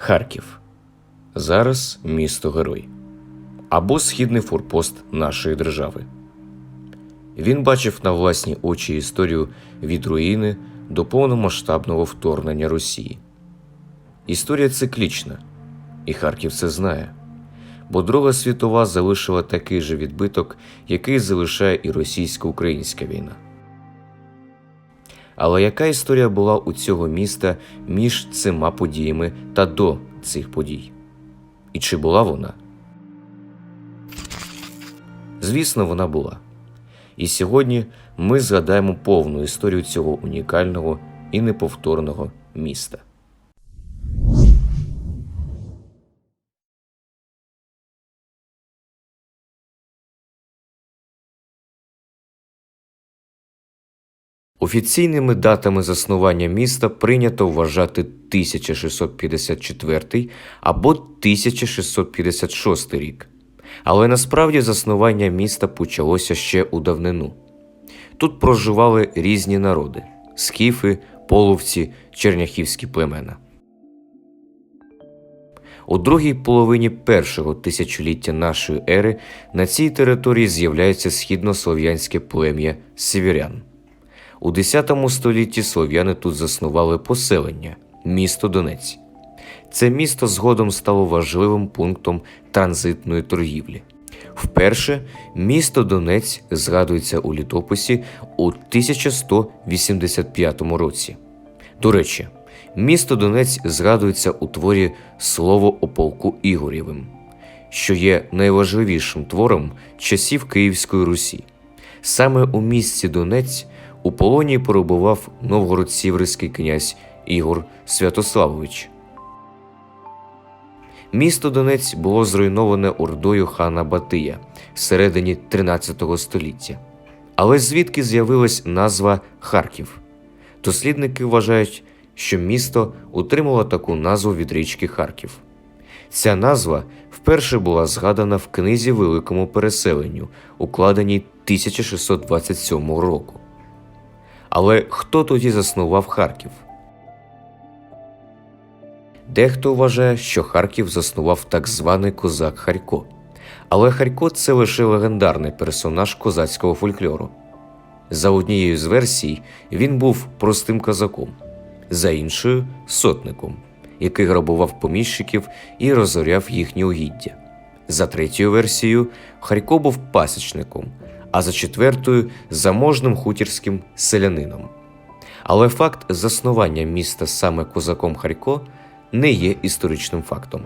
Харків. Зараз місто Герой або східний форпост нашої держави. Він бачив на власні очі історію від руїни до повномасштабного вторгнення Росії. Історія циклічна, і Харків це знає, бо Друга світова залишила такий же відбиток, який залишає і російсько-українська війна. Але яка історія була у цього міста між цими подіями та до цих подій? І чи була вона? Звісно, вона була. І сьогодні ми згадаємо повну історію цього унікального і неповторного міста. Офіційними датами заснування міста прийнято вважати 1654 або 1656 рік. Але насправді заснування міста почалося ще у давнину. Тут проживали різні народи скіфи, половці, черняхівські племена. У другій половині першого тисячоліття нашої ери на цій території з'являється східнослов'янське плем'я севірян. У X столітті слов'яни тут заснували поселення місто Донець. Це місто згодом стало важливим пунктом транзитної торгівлі. Вперше місто Донець згадується у літописі у 1185 році. До речі, місто Донець згадується у творі Слово о полку Ігорєвим, що є найважливішим твором часів Київської Русі. Саме у місті Донець у полоні перебував новгород-сіверський князь Ігор Святославович. Місто Донець було зруйноване ордою хана Батия всередині 13 століття. Але звідки з'явилась назва Харків? Дослідники вважають, що місто отримало таку назву від річки Харків. Ця назва вперше була згадана в книзі Великому переселенню, укладеній 1627 року. Але хто тоді заснував Харків? Дехто вважає, що Харків заснував так званий козак Харько. Але Харько це лише легендарний персонаж козацького фольклору. За однією з версій, він був простим козаком, за іншою сотником, який грабував поміщиків і розоряв їхні угіддя. За третьою версією, Харько був пасічником, а за четвертою заможним хутірським селянином. Але факт заснування міста саме козаком Харько не є історичним фактом.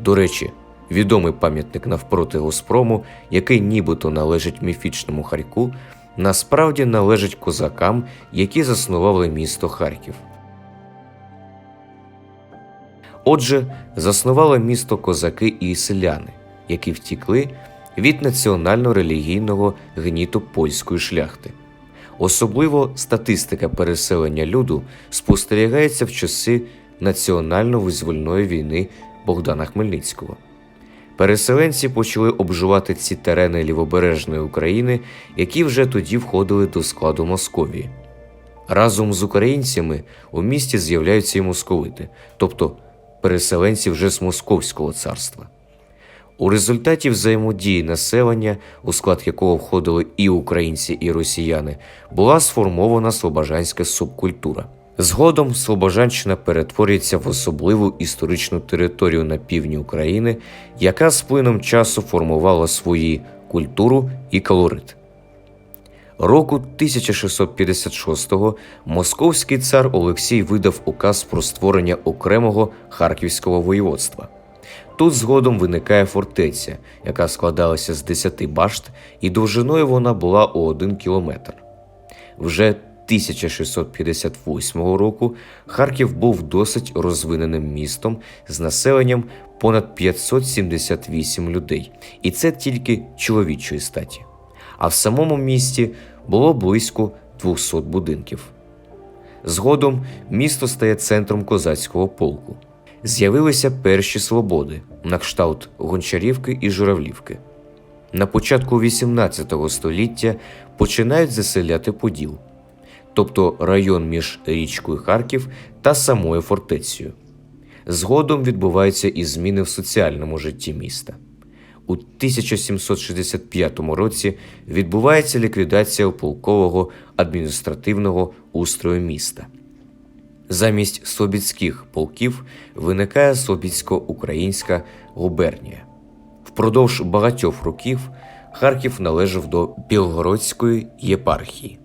До речі, відомий пам'ятник навпроти Госпрому, який нібито належить міфічному Харьку, насправді належить козакам, які заснували місто Харків. Отже, заснували місто козаки і селяни, які втікли від національно-релігійного гніту польської шляхти. Особливо статистика переселення люду спостерігається в часи національно-визвольної війни Богдана Хмельницького. Переселенці почали обживати ці терени лівобережної України, які вже тоді входили до складу Московії. Разом з українцями у місті з'являються і московити, тобто переселенці вже з Московського царства. У результаті взаємодії населення, у склад якого входили і українці, і росіяни, була сформована слобожанська субкультура. Згодом Слобожанщина перетворюється в особливу історичну територію на півдні України, яка з плином часу формувала свої культуру і колорит. Року 1656-го московський цар Олексій видав указ про створення окремого харківського воєводства. Тут згодом виникає фортеця, яка складалася з 10 башт, і довжиною вона була у 1 кілометр. Вже 1658 року Харків був досить розвиненим містом з населенням понад 578 людей, і це тільки чоловічої статі. А в самому місті було близько 200 будинків. Згодом місто стає центром козацького полку. З'явилися перші свободи на кшталт Гончарівки і Журавлівки. На початку XVIII століття починають заселяти Поділ, тобто район між річкою Харків та самою фортецею. Згодом відбуваються і зміни в соціальному житті міста. У 1765 році відбувається ліквідація полкового адміністративного устрою міста. Замість собіцьких полків виникає Собіцько-Українська губернія. Впродовж багатьох років Харків належав до Білгородської єпархії.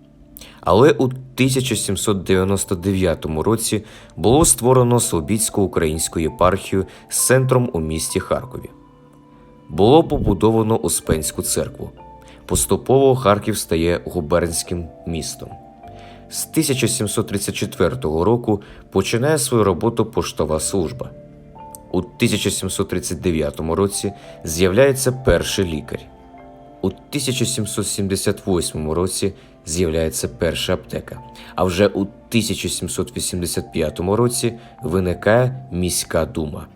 Але у 1799 році було створено Слобідсько-українську єпархію з центром у місті Харкові. Було побудовано Успенську церкву. Поступово Харків стає губернським містом. З 1734 року починає свою роботу поштова служба. У 1739 році з'являється перший лікар. У 1778 році з'являється перша аптека, а вже у 1785 році виникає міська дума.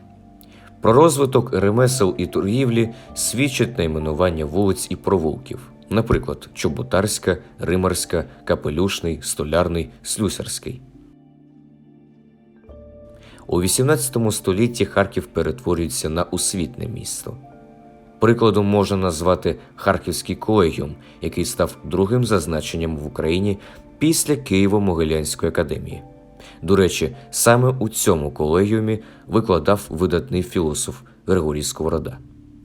Про розвиток ремесел і торгівлі свідчать найменування вулиць і провулків, наприклад, Чоботарська, Римарська, Капелюшний, Столярний, Слюсарський. У XVIII столітті Харків перетворюється на освітне місто. Прикладом можна назвати Харківський колегіум, який став другим зазначенням в Україні після Києво-Могилянської академії. До речі, саме у цьому колегіумі викладав видатний філософ Григорій Сковорода.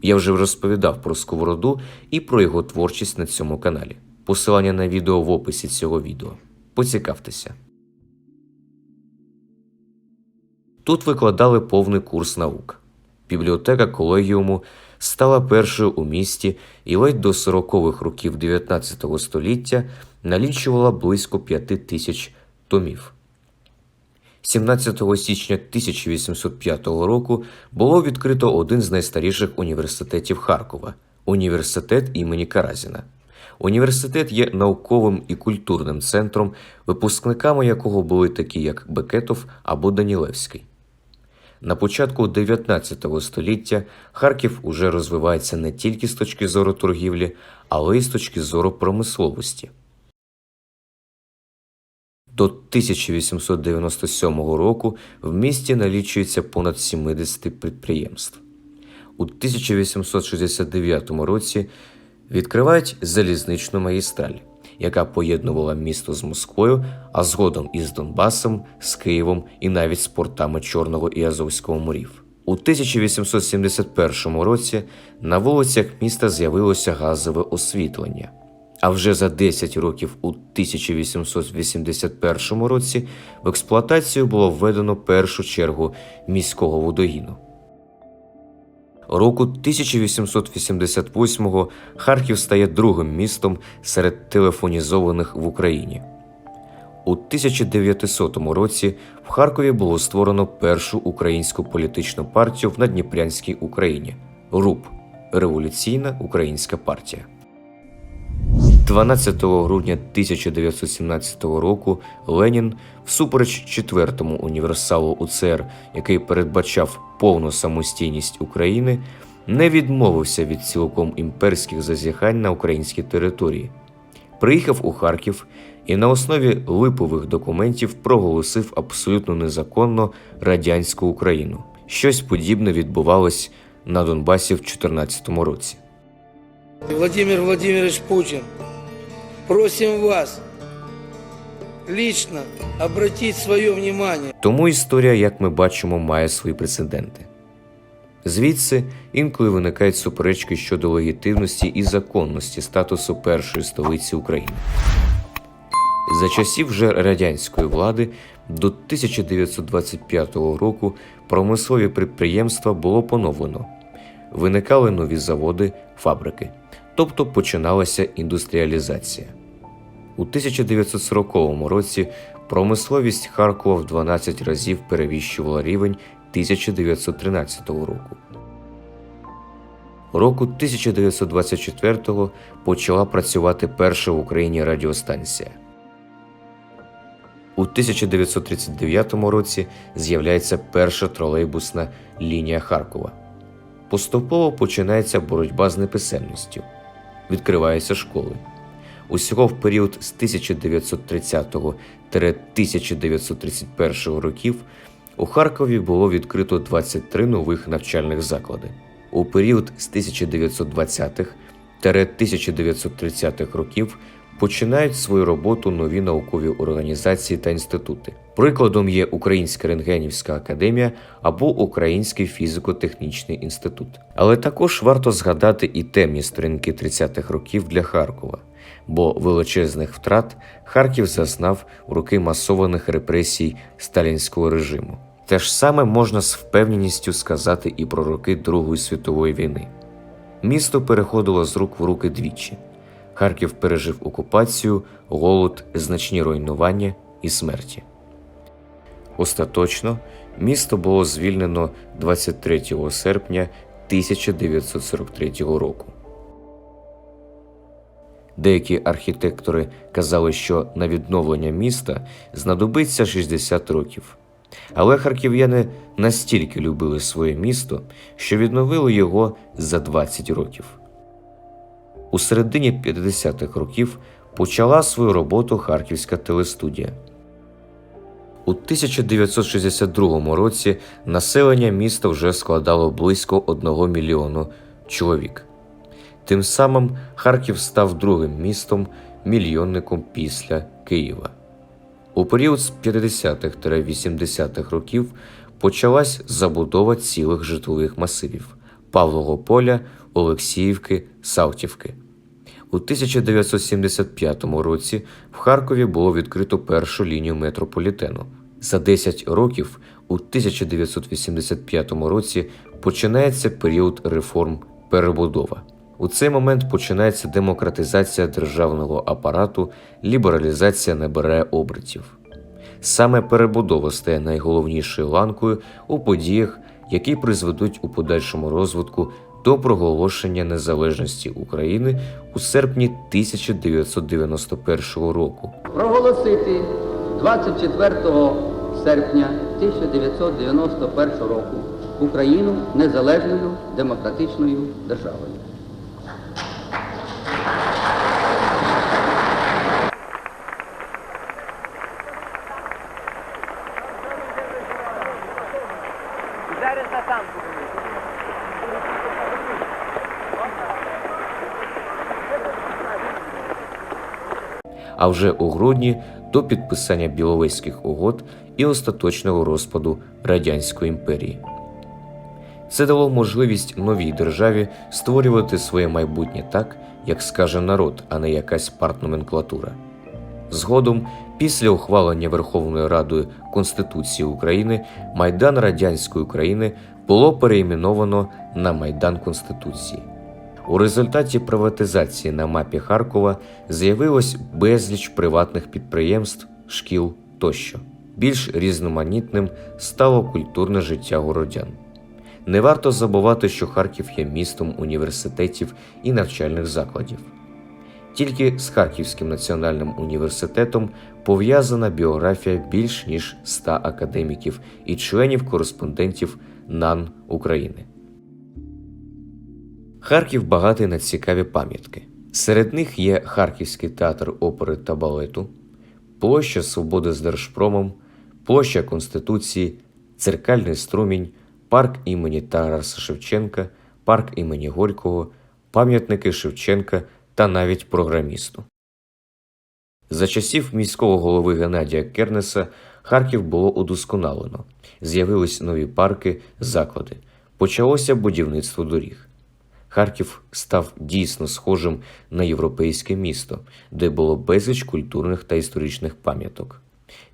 Я вже розповідав про Сковороду і про його творчість на цьому каналі. Посилання на відео в описі цього відео. Поцікавтеся. Тут викладали повний курс наук. Бібліотека колегіуму стала першою у місті і ледь до 40-х років 19 століття налічувала близько 5 тисяч томів. 17 січня 1805 року було відкрито один з найстаріших університетів Харкова університет імені Каразіна. Університет є науковим і культурним центром, випускниками якого були такі, як Бекетов або Данілевський. На початку 19 століття Харків уже розвивається не тільки з точки зору торгівлі, але й з точки зору промисловості. До 1897 року в місті налічується понад 70 підприємств. У 1869 році відкривають залізничну магістраль, яка поєднувала місто з Москвою, а згодом із Донбасом, з Києвом і навіть з портами Чорного і Азовського морів. У 1871 році на вулицях міста з'явилося газове освітлення. А вже за 10 років у 1881 році в експлуатацію було введено першу чергу міського водогіну. Року 1888-го Харків стає другим містом серед телефонізованих в Україні. У 1900 році в Харкові було створено першу українську політичну партію в Надніпрянській Україні РУП Революційна Українська партія. 12 грудня 1917 року Ленін, всупереч четвертому універсалу УЦР, який передбачав повну самостійність України, не відмовився від цілком імперських зазіхань на українській території. Приїхав у Харків і на основі липових документів проголосив абсолютно незаконно радянську Україну. Щось подібне відбувалось на Донбасі в 2014 році. Владимир Владимирович Путин, просим вас лично обратить свое внимание Тому історія, як ми бачимо, має свої прецеденти. Звідси інколи виникають суперечки щодо легітимності і законності статусу першої столиці України. За часів вже радянської влади до 1925 року промислові підприємства було поновлено, виникали нові заводи, фабрики, тобто починалася індустріалізація. У 1940 році промисловість Харкова в 12 разів перевіщувала рівень 1913 року. Року 1924 почала працювати перша в Україні радіостанція. У 1939 році з'являється перша тролейбусна лінія Харкова. Поступово починається боротьба з неписемністю. Відкриваються школи. Усього в період з 1930 1931 років У Харкові було відкрито 23 нових навчальних заклади. У період з 1920-х 1930-х років починають свою роботу нові наукові організації та інститути. Прикладом є Українська рентгенівська академія або Український фізико-технічний інститут. Але також варто згадати і темні сторінки 30-х років для Харкова, бо величезних втрат Харків зазнав у роки масованих репресій сталінського режиму. Те ж саме можна з впевненістю сказати і про роки Другої світової війни. Місто переходило з рук в руки двічі. Харків пережив окупацію, голод, значні руйнування і смерті. Остаточно місто було звільнено 23 серпня 1943 року. Деякі архітектори казали, що на відновлення міста знадобиться 60 років. Але харків'яни настільки любили своє місто, що відновили його за 20 років. У середині 50-х років почала свою роботу Харківська телестудія. У 1962 році населення міста вже складало близько 1 мільйону чоловік. Тим самим Харків став другим містом мільйонником після Києва. У період з 50-х-80-х років почалась забудова цілих житлових масивів Павлого Поля, Олексіївки, Салтівки. У 1975 році в Харкові було відкрито першу лінію метрополітену. За 10 років, у 1985 році, починається період реформ перебудова. У цей момент починається демократизація державного апарату, лібералізація набирає обертів. Саме перебудова стає найголовнішою ланкою у подіях, які призведуть у подальшому розвитку до проголошення незалежності України у серпні 1991 року. проголосити 24 серпня 1991 року Україну незалежною демократичною державою. А вже у грудні до підписання Біловезьких угод і остаточного розпаду Радянської імперії. Це дало можливість новій державі створювати своє майбутнє так, як скаже народ, а не якась партноменклатура. Згодом, після ухвалення Верховною Радою Конституції України, Майдан Радянської України було переіменовано на Майдан Конституції. У результаті приватизації на мапі Харкова з'явилось безліч приватних підприємств, шкіл тощо. Більш різноманітним стало культурне життя городян. Не варто забувати, що Харків є містом університетів і навчальних закладів. Тільки з Харківським національним університетом пов'язана біографія більш ніж 100 академіків і членів-кореспондентів НАН України. Харків багатий на цікаві пам'ятки. Серед них є Харківський театр опери та балету, площа Свободи з Держпромом, площа Конституції, Церкальний струмінь, парк імені Тараса Шевченка, парк імені Горького, пам'ятники Шевченка та навіть програмісту. За часів міського голови Геннадія Кернеса Харків було удосконалено, з'явились нові парки, заклади, почалося будівництво доріг. Харків став дійсно схожим на європейське місто, де було безліч культурних та історичних пам'яток.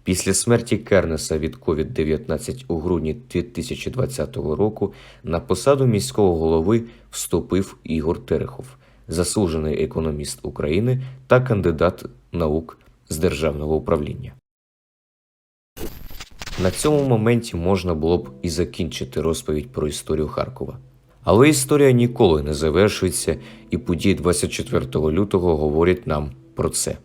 Після смерті Кернеса від COVID-19 у грудні 2020 року на посаду міського голови вступив Ігор Терехов, заслужений економіст України та кандидат наук з державного управління. На цьому моменті можна було б і закінчити розповідь про історію Харкова. Але історія ніколи не завершується, і події 24 лютого говорять нам про це.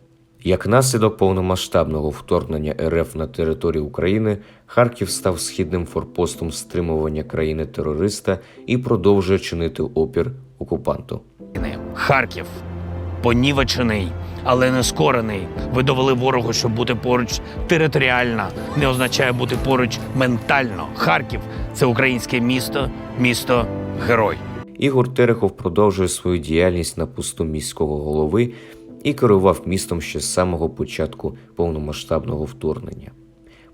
Як наслідок повномасштабного вторгнення РФ на територію України, Харків став східним форпостом стримування країни терориста і продовжує чинити опір окупанту. Харків понівечений, але не скорений. Ви довели ворогу, що бути поруч територіально не означає бути поруч ментально. Харків це українське місто, місто герой. Ігор Терехов продовжує свою діяльність на посту міського голови і керував містом ще з самого початку повномасштабного вторгнення.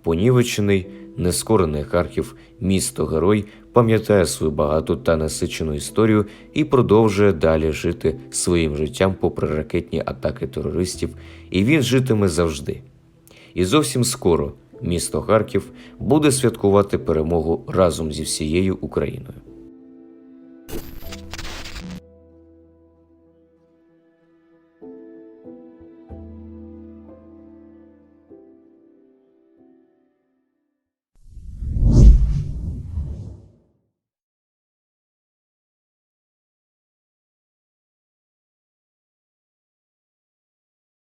Понівечений, нескорений Харків, місто герой пам'ятає свою багату та насичену історію і продовжує далі жити своїм життям попри ракетні атаки терористів, і він житиме завжди. І зовсім скоро місто Харків буде святкувати перемогу разом зі всією Україною.